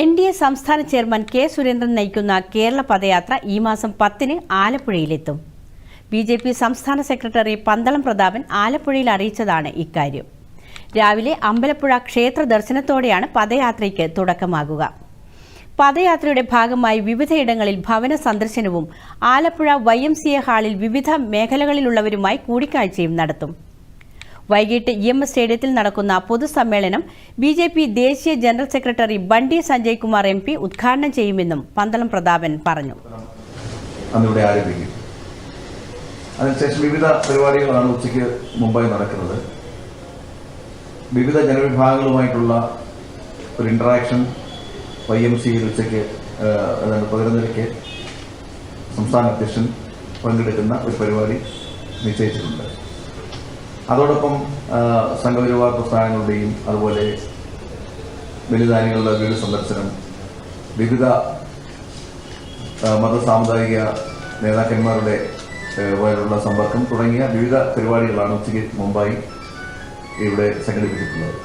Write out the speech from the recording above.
N D A സംസ്ഥാന chairman K Surendran നയിക്കുന്ന കേരള പദയാത്ര ഈ മാസം പത്തിന് ആലപ്പുഴയിലെത്തും. ബി ജെ പി സംസ്ഥാന സെക്രട്ടറി പന്തളം പ്രതാപൻ ആലപ്പുഴയിൽ അറിയിച്ചതാണ് ഇക്കാര്യം. രാവിലെ അമ്പലപ്പുഴ ക്ഷേത്ര ദർശനത്തോടെയാണ് പദയാത്രയ്ക്ക് തുടക്കമാകുക. പദയാത്രയുടെ ഭാഗമായി വിവിധയിടങ്ങളിൽ ഭവന സന്ദർശനവും ആലപ്പുഴ വൈ ഹാളിൽ വിവിധ മേഖലകളിലുള്ളവരുമായി കൂടിക്കാഴ്ചയും നടത്തും. വൈകിട്ട് ഇ എം എസ് സ്റ്റേഡിയത്തിൽ നടക്കുന്ന പൊതുസമ്മേളനം ബി ജെ പി ദേശീയ general secretary Bandi Sanjay Kumar M P ഉദ്ഘാടനം ചെയ്യുമെന്നും പന്തളം പ്രതാപൻ പറഞ്ഞു. അതിനുശേഷം വിവിധ പരിപാടികളാണ് ഉച്ചയ്ക്ക് മുമ്പായി നടക്കുന്നത്. വിവിധ ജനവിഭാഗങ്ങളുമായിട്ടുള്ള ഒരു ഇൻട്രാക്ഷൻ വൈ എം സിയിൽ ഉച്ചയ്ക്ക് പതിനൊന്നരയ്ക്ക് സംസ്ഥാന അധ്യക്ഷൻ പങ്കെടുക്കുന്ന ഒരു പരിപാടി നിശ്ചയിച്ചിട്ടുണ്ട്. അതോടൊപ്പം സംഘപരിവാർ പ്രസ്ഥാനങ്ങളുടെയും അതുപോലെ ബലിദാനികളുടെ വീട് സന്ദർശനം വിവിധ മത സാമുദായിക നേതാക്കന്മാരുടെ വരെയുള്ള സമ്പർക്കം തുടങ്ങിയ വിവിധ പരിപാടികളാണ് ഉച്ചയ്ക്ക് മുമ്പായി ഇവിടെ സംഘടിപ്പിച്ചിട്ടുള്ളത്.